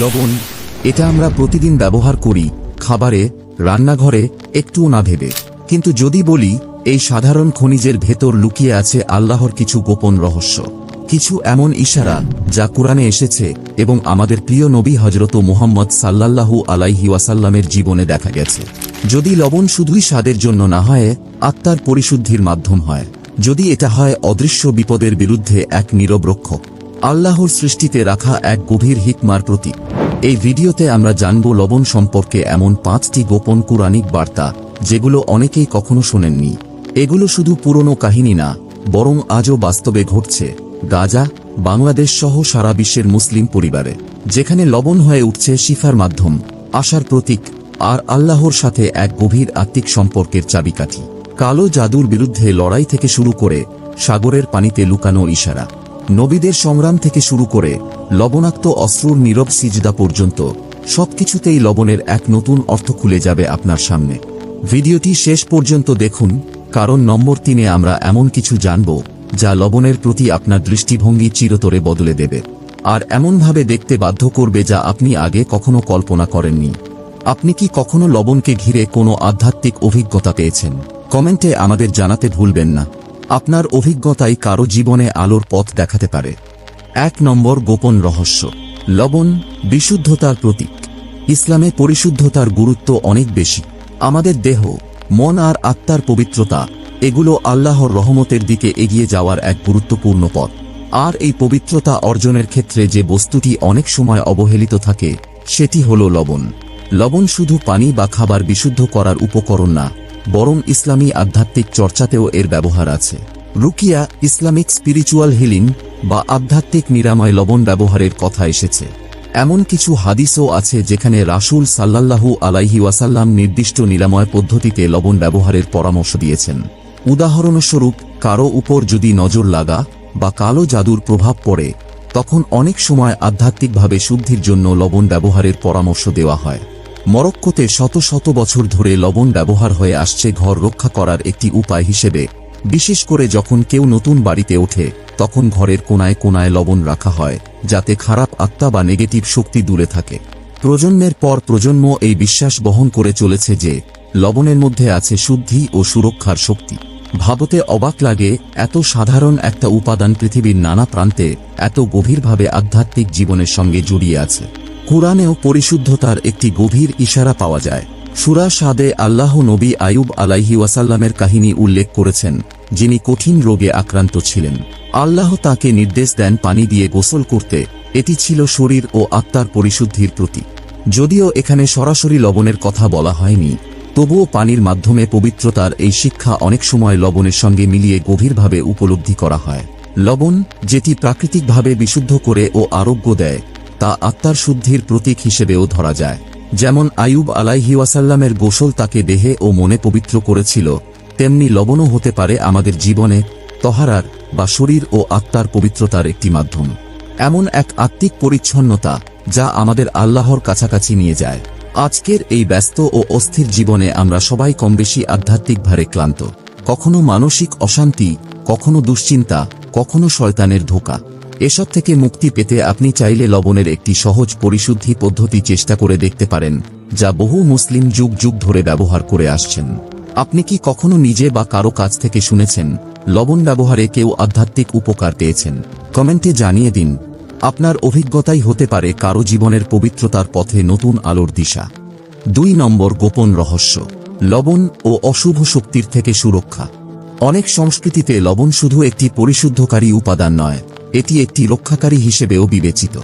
লবণ, এটা আমরা প্রতিদিন ব্যবহার করি খাবারে, রান্নাঘরে, একটুও না ভেবে। কিন্তু যদি বলি, এই সাধারণ খনিজের ভেতর লুকিয়ে আছে আল্লাহর কিছু গোপন রহস্য। কিছু এমন ইশারা যা কোরআনে এসেছে এবং আমাদের প্রিয় নবী হজরত মুহাম্মদ সাল্লাল্লাহু আলাইহি ওয়াসাল্লামের জীবনে দেখা গেছে। যদি লবণ শুধুই স্বাদের জন্য না হয়, আত্মার পরিশুদ্ধির মাধ্যম হয়। যদি এটা হয় অদৃশ্য বিপদের বিরুদ্ধে এক নীরব রক্ষক আল্লাহর সৃষ্টিতে রাখা এক গভীর হিকমার প্রতীক। এই ভিডিওতে আমরা জানব লবণ সম্পর্কে এমন পাঁচটি গোপন কুরানিক বার্তা, যেগুলো অনেকেই কখনো শোনেননি। এগুলো শুধু পুরনো কাহিনী না, বরং আজও বাস্তবে ঘটছে। গাজা, বাংলাদেশ সহ সারা বিশ্বের মুসলিম পরিবারে, যেখানে লবণ হয়ে উঠছে শিফার মাধ্যম, আশার প্রতীক, আর আল্লাহর সাথে এক গভীর আত্মিক সম্পর্কের চাবিকাঠি। কালো জাদুর বিরুদ্ধে লড়াই থেকে শুরু করে সাগরের পানিতে লুকানো ইশারা। নবীদের সংগ্রাম থেকে শুরু করে লবণাক্ত অস্ত্রর নীরব সিজদা পর্যন্ত সবকিছুতেই লবণের এক নতুন অর্থ খুলে যাবে আপনার সামনে। ভিডিওটি শেষ পর্যন্ত দেখুন, কারণ নম্বর তিনে আমরা এমন কিছু জানব, যা লবণের প্রতি আপনার দৃষ্টিভঙ্গি চিরতরে বদলে দেবে। আর এমনভাবে দেখতে বাধ্য করবে যা আপনি আগে কখনো কল্পনা করেননি। আপনি কি কখনো লবণকে ঘিরে কোনো আধ্যাত্মিক অভিজ্ঞতা পেয়েছেন? কমেন্টে আমাদের জানাতে ভুলবেন না। আপনার অভিজ্ঞতাই কারও জীবনে আলোর পথ দেখাতে পারে। এক নম্বর গোপন রহস্য। লবণ, বিশুদ্ধতার প্রতীক। ইসলামে পরিশুদ্ধতার গুরুত্ব অনেক বেশি। আমাদের দেহ, মন আর আত্মার পবিত্রতা, এগুলো আল্লাহর রহমতের দিকে এগিয়ে যাওয়ার এক গুরুত্বপূর্ণ পথ। আর এই পবিত্রতা অর্জনের ক্ষেত্রে যে বস্তুটি অনেক সময় অবহেলিত থাকে, সেটি হল লবণ। লবণ শুধু পানি বা খাবার বিশুদ্ধ করার উপকরণ না বরং ইসলামী আধ্যাত্মিক চর্চাতেও এর ব্যবহার আছে। রুকিয়া, ইসলামিক স্পিরিচুয়াল হিলিং বা আধ্যাত্মিক নিরাময় লবণ ব্যবহারের কথা এসেছে। এমন কিছু হাদিসও আছে যেখানে রাসূল সাল্লাল্লাহু আলাইহি ওয়াসাল্লাম নির্দিষ্ট নিরাময় পদ্ধতিতে লবণ ব্যবহারের পরামর্শ দিয়েছেন। উদাহরণস্বরূপ, কারও উপর যদি নজর লাগা বা কালো জাদুর প্রভাব পড়ে, তখন অনেক সময় আধ্যাত্মিকভাবে শুদ্ধির জন্য লবণ ব্যবহারের পরামর্শ দেওয়া হয়। মরক্কোতে শত শত বছর ধরে লবণ ব্যবহার হয়ে আসছে ঘর রক্ষা করার একটি উপায় হিসেবে। বিশেষ করে যখন কেউ নতুন বাড়িতে ওঠে, তখন ঘরের কোনায় কোনায় লবণ রাখা হয়, যাতে খারাপ আত্মা বা নেগেটিভ শক্তি দূরে থাকে। প্রজন্মের পর প্রজন্ম এই বিশ্বাস বহন করে চলেছে যে, লবণের মধ্যে আছে শুদ্ধি ও সুরক্ষার শক্তি। ভাবতে অবাক লাগে, এত সাধারণ একটা উপাদান পৃথিবীর নানা প্রান্তে এত গভীরভাবে আধ্যাত্মিক জীবনের সঙ্গে জড়িয়ে আছে। কোরআনেও পরিশুদ্ধতার একটি গভীর ইশারা পাওয়া যায়। সুরা সাদে আল্লাহ নবী আয়ুব আলাইহি ওয়াসাল্লামের কাহিনী উল্লেখ করেছেন, যিনি কঠিন রোগে আক্রান্ত ছিলেন। আল্লাহ তাকে নির্দেশ দেন পানি দিয়ে গোসল করতে, এটি ছিল শরীর ও আত্মার পরিশুদ্ধির প্রতীক। যদিও এখানে সরাসরি লবণের কথা বলা হয়নি, তবুও পানির মাধ্যমে পবিত্রতার এই শিক্ষা অনেক সময় লবণের সঙ্গে মিলিয়ে গভীরভাবে উপলব্ধি করা হয়। লবণ, যেটি প্রাকৃতিকভাবে বিশুদ্ধ করে ও আরোগ্য দেয় তা আত্মার শুদ্ধির প্রতীক হিসেবেও ধরা যায়। যেমন আয়ুব আলাইহি ওয়াসাল্লামের গোসল তাকে দেহে ও মনে পবিত্র করেছিল, তেমনি লবণও হতে পারে আমাদের জীবনে তহারার বা শরীর ও আত্মার পবিত্রতার একটি মাধ্যম। এমন এক আত্মিক পরিচ্ছন্নতা যা আমাদের আল্লাহর কাছাকাছি নিয়ে যায়। আজকের এই ব্যস্ত ও অস্থির জীবনে আমরা সবাই কমবেশি আধ্যাত্মিক ভারে ক্লান্ত। কখনো মানসিক অশান্তি, কখনো দুশ্চিন্তা, কখনো শয়তানের ধোকা। এসব থেকে মুক্তি পেতে আপনি চাইলে লবণের একটি সহজ পরিশুদ্ধি পদ্ধতি চেষ্টা করে দেখতে পারেন, যা বহু মুসলিম যুগ যুগ ধরে ব্যবহার করে আসছেন। আপনি কি কখনো নিজে বা কারও কাছ থেকে শুনেছেন, লবণ ব্যবহারে কেউ আধ্যাত্মিক উপকার পেয়েছেন? কমেন্টে জানিয়ে দিন, আপনার অভিজ্ঞতাই হতে পারে কারও জীবনের পবিত্রতার পথে নতুন আলোর দিশা। দুই নম্বর গোপন রহস্য, লবণ ও অশুভ শক্তির থেকে সুরক্ষা। অনেক সংস্কৃতিতে লবণ শুধু একটি পরিশুদ্ধকারী উপাদান নয় এটি একটি রক্ষাকারী হিসেবেও বিবেচিত।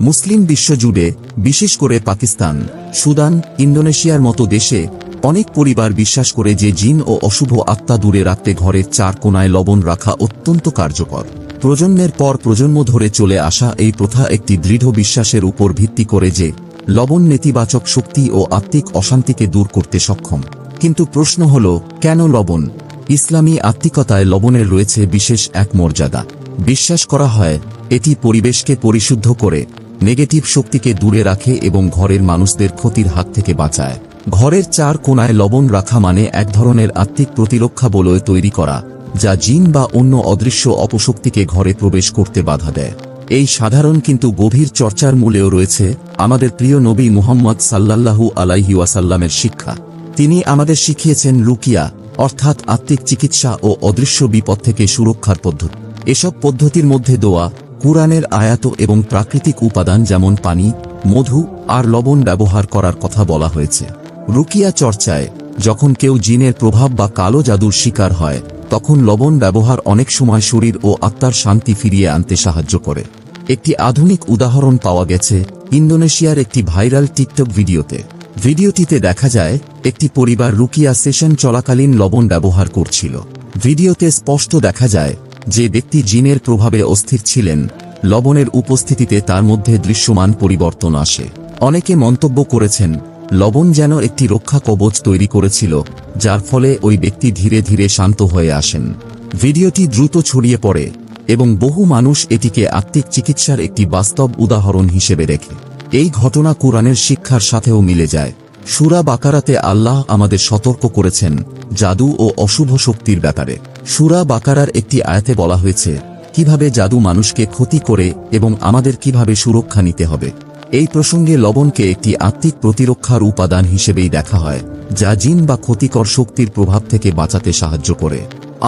মুসলিম বিশ্বজুড়ে, বিশেষ করে পাকিস্তান, সুদান, ইন্দোনেশিয়ার মতো দেশে, অনেক পরিবার বিশ্বাস করে যে জিন ও অশুভ আত্মা দূরে রাখতে ঘরের চার কোনায় লবণ রাখা অত্যন্ত কার্যকর। প্রজন্মের পর প্রজন্ম ধরে চলে আসা এই প্রথা একটি দৃঢ় বিশ্বাসের উপর ভিত্তি করে যে, লবণ নেতিবাচক শক্তি ও আত্মিক অশান্তিকে দূর করতে সক্ষম। কিন্তু প্রশ্ন হল, কেন লবণ? ইসলামী আত্মিকতায় লবণের রয়েছে বিশেষ এক মর্যাদা। বিশ্বাস করা হয়, এটি পরিবেশকে পরিশুদ্ধ করে, নেগেটিভ শক্তিকে দূরে রাখে এবং ঘরের মানুষদের ক্ষতির হাত থেকে বাঁচায়। ঘরের চার কোনায় লবণ রাখা মানে এক ধরনের আত্মিক প্রতিরক্ষা বলয় তৈরি করা, যা জিন বা অন্য অদৃশ্য অপশক্তিকে ঘরে প্রবেশ করতে বাধা দেয়। এই সাধারণ কিন্তু গভীর চর্চার মূলেও রয়েছে, আমাদের প্রিয় নবী মুহাম্মদ সাল্লাল্লাহু আলাইহি ওয়াসাল্লামের শিক্ষা। তিনি আমাদের শিখিয়েছেন লুকিয়া অর্থাৎ আত্মিক চিকিৎসা ও অদৃশ্য বিপদ থেকে সুরক্ষার পদ্ধতি। এসব পদ্ধতির মধ্যে দোয়া, কুরআনের আয়াত এবং প্রাকৃতিক উপাদান যেমন পানি, মধু আর লবণ ব্যবহার করার কথা বলা হয়েছে। রুকিয়া চর্চায়, যখন কেউ জিনের প্রভাব বা কালো জাদুর শিকার হয়, তখন লবণ ব্যবহার অনেক সময় শরীর ও আত্মার শান্তি ফিরিয়ে আনতে সাহায্য করে। একটি আধুনিক উদাহরণ পাওয়া গেছে ইন্দোনেশিয়ার একটি ভাইরাল টিকটক ভিডিওতে। ভিডিওটিতে দেখা যায়, একটি পরিবার রুকিয়া সেশন চলাকালীন লবণ ব্যবহার করছিল। ভিডিওতে স্পষ্ট দেখা যায় যে ব্যক্তি জিনের প্রভাবে অস্থির ছিলেন, লবণের উপস্থিতিতে তার মধ্যে দৃশ্যমান পরিবর্তন আসে। অনেকে মন্তব্য করেছেন, লবণ যেন একটি রক্ষা কবচ তৈরি করেছিল, যার ফলে ওই ব্যক্তি ধীরে ধীরে শান্ত হয়ে আসেন। ভিডিওটি দ্রুত ছড়িয়ে পড়ে, এবং বহু মানুষ এটিকে আত্মিক চিকিৎসার একটি বাস্তব উদাহরণ হিসেবে রেখে এই ঘটনা কোরআনের শিক্ষার সাথেও মিলে যায়। সুরা বাকারাতে আল্লাহ আমাদের সতর্ক করেছেন, জাদু ও অশুভ শক্তির ব্যাপারে। সুরা বাকারার একটি আয়াতে বলা হয়েছে, কীভাবে জাদু মানুষকে ক্ষতি করে এবং আমাদের কীভাবে সুরক্ষা নিতে হবে। এই প্রসঙ্গে লবণকে একটি আত্মিক প্রতিরক্ষার উপাদান হিসেবেই দেখা হয়, যা জিন বা ক্ষতিকর শক্তির প্রভাব থেকে বাঁচাতে সাহায্য করে।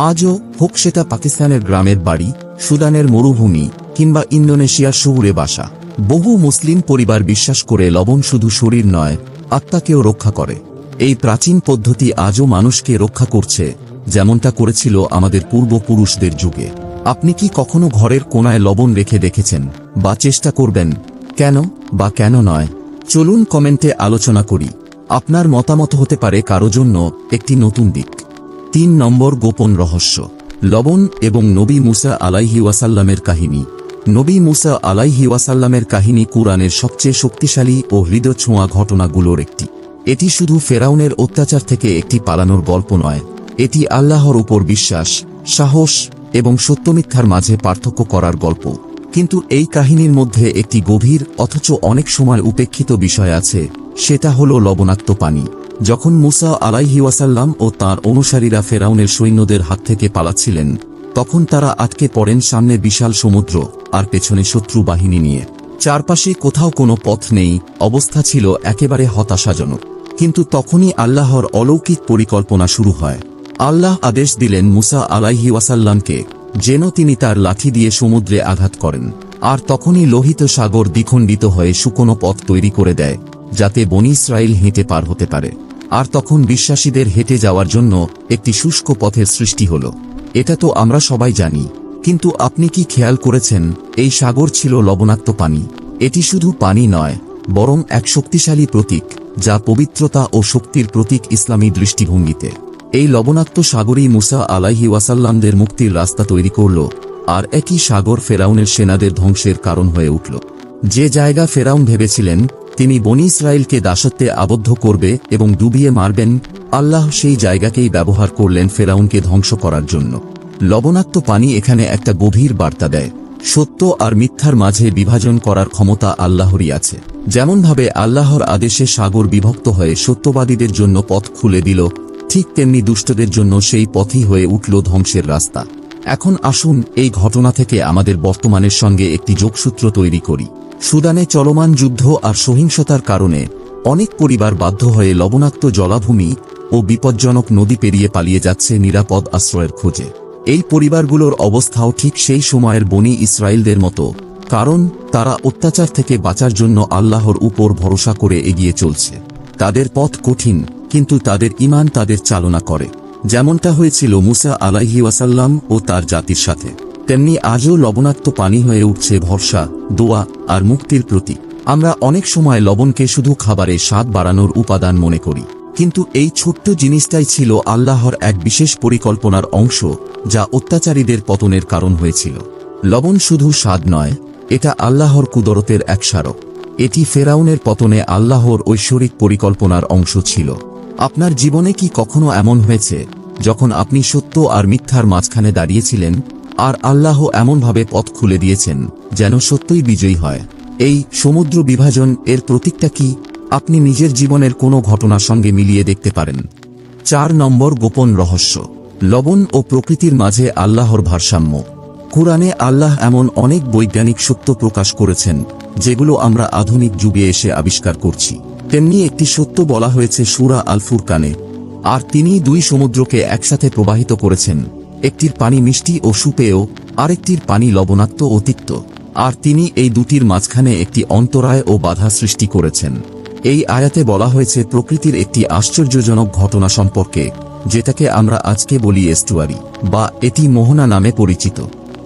আজও হোক সেটা পাকিস্তানের গ্রামের বাড়ি, সুদানের মরুভূমি, কিংবা ইন্দোনেশিয়ার শহুরে বাসা। বহু মুসলিম পরিবার বিশ্বাস করে লবণ শুধু শরীর নয়, আত্মাকেও রক্ষা করে। এই প্রাচীন পদ্ধতি আজও মানুষকে রক্ষা করছে। যেমনটা করেছিল আমাদের পূর্বপুরুষদের যুগে। আপনি কি কখনো ঘরের কোনায় লবণ রেখে দেখেছেন, বা চেষ্টা করবেন, কেন, বা কেন নয়? চলুন কমেন্টে আলোচনা করি। আপনার মতামত হতে পারে কারও জন্য একটি নতুন দিক। তিন নম্বর গোপন রহস্য। লবণ এবং নবী মুসা আলাইহি ওয়াসাল্লামের কাহিনী। নবী মুসা আলাইহি ওয়াসাল্লামের কাহিনী কুরআনের সবচেয়ে শক্তিশালী ও হৃদয় ছোঁয়া ঘটনাগুলোর একটি। এটি শুধু ফেরাউনের অত্যাচার থেকে একটি পালানোর গল্প নয় এটি আল্লাহর উপর বিশ্বাস, সাহস এবং সত্যমিথ্যার মাঝে পার্থক্য করার গল্প। কিন্তু এই কাহিনীর মধ্যে একটি গভীর অথচ অনেক সময় উপেক্ষিত বিষয় আছে, সেটা হল লবণাক্ত পানি। যখন মুসা আলাইহি ওয়াসাল্লাম ও তার অনুসারীরা ফেরাউনের সৈন্যদের হাত থেকে পালাচ্ছিলেন, তখন তারা আটকে পড়েন সামনে বিশাল সমুদ্র আর পেছনে শত্রু বাহিনী নিয়ে। চারপাশে কোথাও কোনো পথ নেই, অবস্থা ছিল একেবারে হতাশাজনক। কিন্তু তখনই আল্লাহর অলৌকিক পরিকল্পনা শুরু হয়। আল্লাহ আদেশ দিলেন মুসা আলাইহি ওয়াসাল্লামকে, যেন তিনি তার লাঠি দিয়ে সমুদ্রে আঘাত করেন, আর তখনই লোহিত সাগর দ্বিখণ্ডিত হয়ে শুকনো পথ তৈরি করে দেয়, যাতে বনি ইসরায়েল হেঁটে পার হতে পারে। আর তখন বিশ্বাসীদের হেঁটে যাওয়ার জন্য একটি শুষ্ক পথের সৃষ্টি হল। এটা তো আমরা সবাই জানি, কিন্তু আপনি কি খেয়াল করেছেন, এই সাগর ছিল লবণাক্ত পানি। এটি শুধু পানি নয়, বরং এক শক্তিশালী প্রতীক, যা পবিত্রতা ও শক্তির প্রতীক ইসলামী দৃষ্টিভঙ্গিতে। এই লবণাক্ত সাগরই মুসা আলাইহি ওয়াসাল্লামদের মুক্তির রাস্তা তৈরি করল, আর একই সাগর ফেরাউনের সেনাদের ধ্বংসের কারণ হয়ে উঠল। যে জায়গা ফেরাউন ভেবেছিলেন, তিনি বনি ইসরায়েলকে দাসত্বে আবদ্ধ করবে এবং ডুবিয়ে মারবেন, আল্লাহ সেই জায়গাকেই ব্যবহার করলেন ফেরাউনকে ধ্বংস করার জন্য। লবণাক্ত পানি এখানে একটা গভীর বার্তা দেয়। সত্য আর মিথ্যার মাঝে বিভাজন করার ক্ষমতা আল্লাহরই আছে। যেমনভাবে আল্লাহর আদেশে সাগর বিভক্ত হয়ে সত্যবাদীদের জন্য পথ খুলে দিল ঠিক তেমনি দুষ্টদের জন্য সেই পথই হয়ে উঠল ধ্বংসের রাস্তা। এখন আসুন এই ঘটনা থেকে আমাদের বর্তমানের সঙ্গে একটি যোগসূত্র তৈরি করি। সুদানে চলমান যুদ্ধ আর সহিংসতার কারণে অনেক পরিবার বাধ্য হয়ে লবণাক্ত জলাভূমি ও বিপজ্জনক নদী পেরিয়ে পালিয়ে যাচ্ছে নিরাপদ আশ্রয়ের খোঁজে। এই পরিবারগুলোর অবস্থাও ঠিক সেই সময়ের বনি ইসরায়েলদের মতো, কারণ তারা অত্যাচার থেকে বাঁচার জন্য আল্লাহর উপর ভরসা করে এগিয়ে চলছে। তাদের পথ কঠিন কিন্তু তাদের ইমান তাদের চালনা করে। যেমনটা হয়েছিল মুসা আলাইহি ওয়াসাল্লাম ও তার জাতির সাথে। তেমনি আজও লবণাক্ত পানি হয়ে উঠছে ভরসা, দোয়া আর মুক্তির প্রতীক। আমরা অনেক সময় লবণকে শুধু খাবারে স্বাদ বাড়ানোর উপাদান মনে করি। কিন্তু এই ছোট্ট জিনিসটাই ছিল আল্লাহর এক বিশেষ পরিকল্পনার অংশ, যা অত্যাচারীদের পতনের কারণ হয়েছিল। লবণ শুধু স্বাদ নয়, এটা আল্লাহর কুদরতের এক স্মারক। এটি ফেরাউনের পতনে আল্লাহর ঐশ্বরিক পরিকল্পনার অংশ ছিল। আপনার জীবনে কি কখনো এমন হয়েছে, যখন আপনি সত্য আর মিথ্যার মাঝখানে দাঁড়িয়েছিলেন, আর আল্লাহ এমনভাবে পথ খুলে দিয়েছেন, যেন সত্যই বিজয়ী হয়? এই সমুদ্র বিভাজন এর প্রতীকটা কি? আপনি নিজের জীবনের কোনো ঘটনার সঙ্গে মিলিয়ে দেখতে পারেন। চার নম্বর গোপন রহস্য। লবণ ও প্রকৃতির মাঝে আল্লাহর ভারসাম্য। কুরআনে আল্লাহ এমন অনেক বৈজ্ঞানিক সত্য প্রকাশ করেছেন, যেগুলো আমরা আধুনিক যুগে এসে আবিষ্কার করছি। তেমনি একটি সত্য বলা হয়েছে সুরা আল ফুরকানে আর তিনি দুই সমুদ্রকে একসাথে প্রবাহিত করেছেন। একটির পানি মিষ্টি ও সুপেয়, আরেকটির পানি লবণাক্ত ও তিক্ত। আর তিনি এই দুটির মাঝখানে একটি অন্তরায় ও বাধা সৃষ্টি করেছেন। এই আয়াতে বলা হয়েছে, প্রকৃতির একটি আশ্চর্যজনক ঘটনা সম্পর্কে, যেটাকে আমরা আজকে বলি এস্টুয়ারি, বা এটি মোহনা নামে পরিচিত,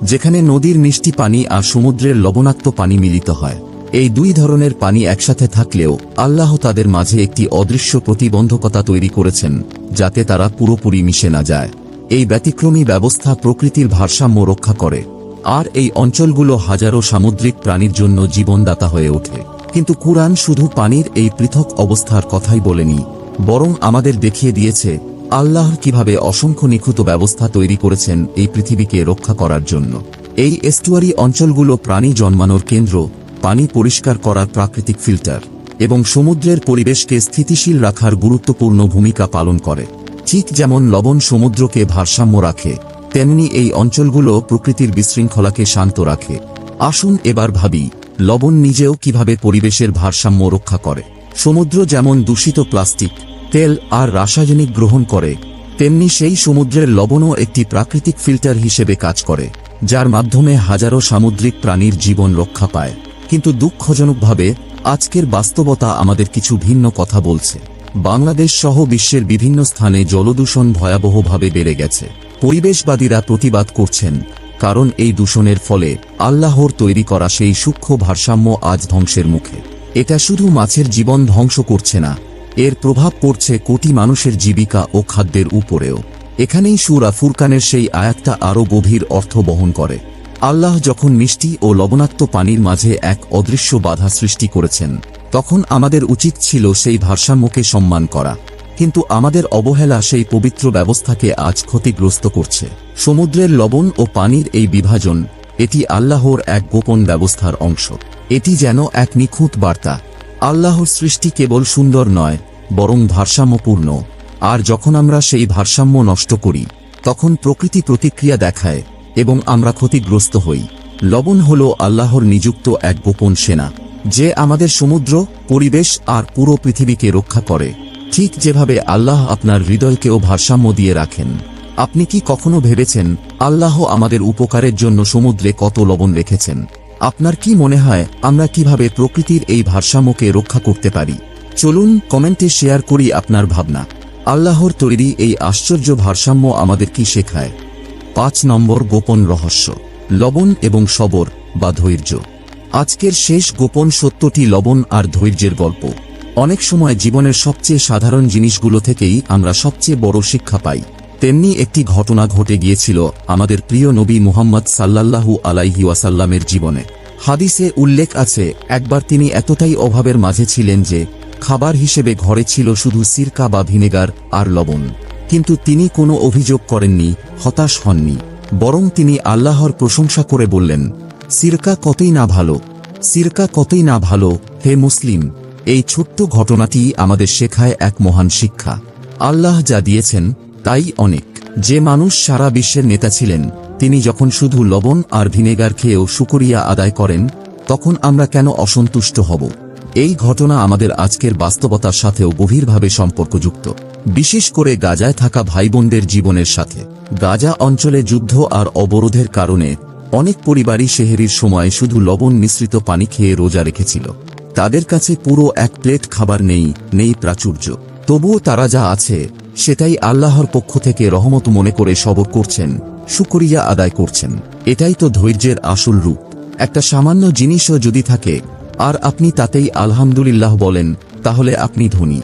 যেখানে নদীর মিষ্টি পানি আর সমুদ্রের লবণাক্ত পানি মিলিত হয়। এই দুই ধরনের পানি একসাথে থাকলেও আল্লাহ তাদের মাঝে একটি অদৃশ্য প্রতিবন্ধকতা তৈরি করেছেন, যাতে তারা পুরোপুরি মিশে না যায়। এই ব্যতিক্রমী ব্যবস্থা প্রকৃতির ভারসাম্য রক্ষা করে। আর এই অঞ্চলগুলো হাজারো সামুদ্রিক প্রাণীর জন্য জীবনদাতা হয়ে ওঠে। কিন্তু কুরআন শুধু পানির এই পৃথক অবস্থার কথাই বলেনি, বরং আমাদের দেখিয়ে দিয়েছে, আল্লাহ কীভাবে অসংখ্য নিখুঁত ব্যবস্থা তৈরি করেছেন এই পৃথিবীকে রক্ষা করার জন্য। এই এস্টুয়ারি অঞ্চলগুলো প্রাণী জন্মানোর কেন্দ্র পানি পরিষ্কার করার প্রাকৃতিক ফিল্টার এবং সমুদ্রের পরিবেশকে স্থিতিশীল রাখার গুরুত্বপূর্ণ ভূমিকা পালন করে। ঠিক যেমন লবণ সমুদ্রকে ভারসাম্য রাখে, তেমনি এই অঞ্চলগুলো প্রকৃতির বিশৃঙ্খলাকে শান্ত রাখে। আসুন এবার ভাবি, লবণ নিজেও কীভাবে পরিবেশের ভারসাম্য রক্ষা করে? সমুদ্র যেমন দূষিত প্লাস্টিক, তেল আর রাসায়নিক গ্রহণ করে, তেমনি সেই সমুদ্রের লবণও একটি প্রাকৃতিক ফিল্টার হিসেবে কাজ করে, যার মাধ্যমে হাজারো সামুদ্রিক প্রাণীর জীবন রক্ষা পায়। কিন্তু দুঃখজনকভাবে আজকের বাস্তবতা আমাদের কিছু ভিন্ন কথা বলছে। বাংলাদেশ সহ বিশ্বের বিভিন্ন স্থানে জলদূষণ ভয়াবহভাবে বেড়ে গেছে। পরিবেশবাদীরা প্রতিবাদ করছেন, কারণ এই দূষণের ফলে আল্লাহর তৈরি করা সেই সূক্ষ্ম ভারসাম্য আজ ধ্বংসের মুখে। এটা শুধু মাছের জীবন ধ্বংস করছে না, এর প্রভাব পড়ছে কোটি মানুষের জীবিকা ও খাদ্যের উপরেও। এখানেই সুরা ফুরকানের সেই আয়াতটা আরও গভীর অর্থ বহন করে। আল্লাহ যখন মিষ্টি ও লবণাক্ত পানির মাঝে এক অদৃশ্য বাধা সৃষ্টি করেছেন, তখন আমাদের উচিত ছিল সেই ভারসাম্যকে সম্মান করা। কিন্তু আমাদের অবহেলা সেই পবিত্র ব্যবস্থাকে আজ ক্ষতিগ্রস্ত করছে। সমুদ্রের লবণ ও পানির এই বিভাজন, এটি আল্লাহর এক গোপন ব্যবস্থার অংশ। এটি যেন এক নিখুঁত বার্তা। আল্লাহর সৃষ্টি কেবল সুন্দর নয়, বরং ভারসাম্যপূর্ণ। আর যখন আমরা সেই ভারসাম্য নষ্ট করি, তখন প্রকৃতি প্রতিক্রিয়া দেখায়। এবং আমরা ক্ষতিগ্রস্ত হই। লবণ হল আল্লাহর নিযুক্ত এক গোপন সেনা, যে আমাদের সমুদ্র, পরিবেশ আর পুরো পৃথিবীকে রক্ষা করে। ঠিক যেভাবে আল্লাহ আপনার হৃদয়কেও ভারসাম্য দিয়ে রাখেন। আপনি কি কখনো ভেবেছেন, আল্লাহ আমাদের উপকারের জন্য সমুদ্রে কত লবণ রেখেছেন? আপনার কি মনে হয়, আমরা কীভাবে প্রকৃতির এই ভারসাম্যকে রক্ষা করতে পারি? চলুন কমেন্টে শেয়ার করি আপনার ভাবনা। আল্লাহর তৈরি এই আশ্চর্য ভারসাম্য আমাদের কি শেখায়? পাঁচ নম্বর গোপন রহস্য, লবণ এবং সবর বা ধৈর্য। আজকের শেষ গোপন সত্যটি লবণ আর ধৈর্যের গল্প। অনেক সময় জীবনের সবচেয়ে সাধারণ জিনিসগুলো থেকেই আমরা সবচেয়ে বড় শিক্ষা পাই। তেমনি একটি ঘটনা ঘটে গিয়েছিল আমাদের প্রিয় নবী মুহাম্মদ সাল্লাল্লাহু আলাইহি ওয়াসাল্লামের জীবনে। হাদিসে উল্লেখ আছে, একবার তিনি এতটাই অভাবের মাঝে ছিলেন যে, খাবার হিসেবে ঘরে ছিল শুধু সিরকা বা ভিনেগার আর লবণ। কিন্তু তিনি কোনো অভিযোগ করেননি, হতাশ হননি, বরং তিনি আল্লাহর প্রশংসা করে বললেন, সিরকা কতই না ভালো, সিরকা কতই না ভালো, হে মুসলিম, এই ছোট্ট ঘটনাটি আমাদের শেখায় এক মহান শিক্ষা। আল্লাহ যা দিয়েছেন, তাই অনেক। যে মানুষ সারা বিশ্বের নেতা ছিলেন, তিনি যখন শুধু লবণ আর ভিনেগার খেয়েও শুকরিয়া আদায় করেন, তখন আমরা কেন অসন্তুষ্ট হব? এই ঘটনা আমাদের আজকের বাস্তবতার সাথেও গভীরভাবে সম্পর্কযুক্ত। বিশেষ করে গাজায় থাকা ভাইবোনদের জীবনের সাথে। গাজা অঞ্চলে যুদ্ধ আর অবরোধের কারণে অনেক পরিবারই সেহেরির সময় শুধু লবণ মিশ্রিত পানি খেয়ে রোজা রেখেছিল। তাদের কাছে পুরো এক প্লেট খাবার নেই নেই প্রাচুর্য। তবুও তারা যা আছে, সেটাই আল্লাহর পক্ষ থেকে রহমত মনে করে সবর করছেন, শুকরিয়া আদায় করছেন। এটাই তো ধৈর্যের আসল রূপ। একটা সামান্য জিনিসও যদি থাকে আর আপনি তাতেই আলহামদুলিল্লাহ বলেন, তাহলে আপনি ধনী।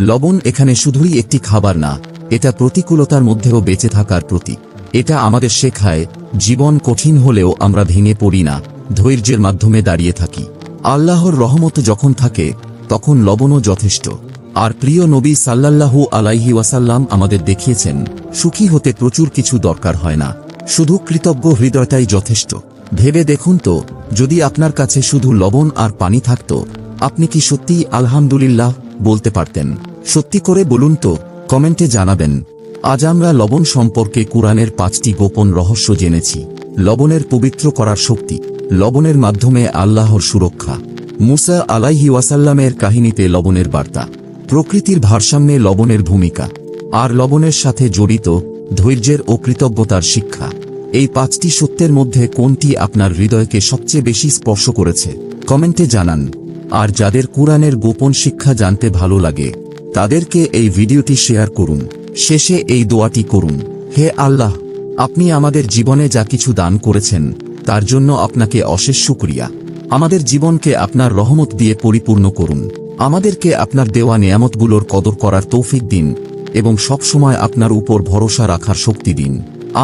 লবণ এখানে শুধুই একটি খাবার না, এটা প্রতিকূলতার মধ্যেও বেঁচে থাকার প্রতীক। এটা আমাদের শেখায়, জীবন কঠিন হলেও আমরা ভেঙে পড়ি না, ধৈর্যের মাধ্যমে দাঁড়িয়ে থাকি। আল্লাহর রহমত যখন থাকে, তখন লবণও যথেষ্ট। আর প্রিয় নবী সাল্লাল্লাহু আলাইহি ওয়াসাল্লাম আমাদের দেখিয়েছেন, সুখী হতে প্রচুর কিছু দরকার হয় না, শুধু কৃতজ্ঞ হৃদয়টাই যথেষ্ট। ভেবে দেখুন তো যদি আপনার কাছে শুধু লবণ আর পানি থাকত, আপনি কি সত্যিই আলহামদুলিল্লাহ বলতে পারতেন? সত্যি করে বলুন তো, কমেন্টে জানাবেন। আজ আমরা লবণ সম্পর্কে কোরআনের পাঁচটি গোপন রহস্য জেনেছি। লবণের পবিত্র করার শক্তি, লবণের মাধ্যমে আল্লাহর সুরক্ষা। মুসা আলাইহি ওয়াসাল্লামের কাহিনীতে লবণের বার্তা। প্রকৃতির ভারসাম্যে লবণের ভূমিকা, আর লবণের সাথে জড়িত ধৈর্যের ও কৃতজ্ঞতার শিক্ষা। এই পাঁচটি সত্যের মধ্যে কোনটি আপনার হৃদয়কে সবচেয়ে বেশি স্পর্শ করেছে? কমেন্টে জানান। আর যাদের কোরআনের গোপন শিক্ষা জানতে ভালো লাগে, তাদেরকে এই ভিডিওটি শেয়ার করুন। শেষে এই দোয়াটি করুন। হে আল্লাহ, আপনি আমাদের জীবনে যা কিছু দান করেছেন, তার জন্য আপনাকে অশেষ শুকরিয়া। আমাদের জীবনকে আপনার রহমত দিয়ে পরিপূর্ণ করুন। আমাদেরকে আপনার দেওয়া নিয়ামতগুলোর কদর করার তৌফিক দিন এবং সবসময় আপনার উপর ভরসা রাখার শক্তি দিন।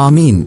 আমিন।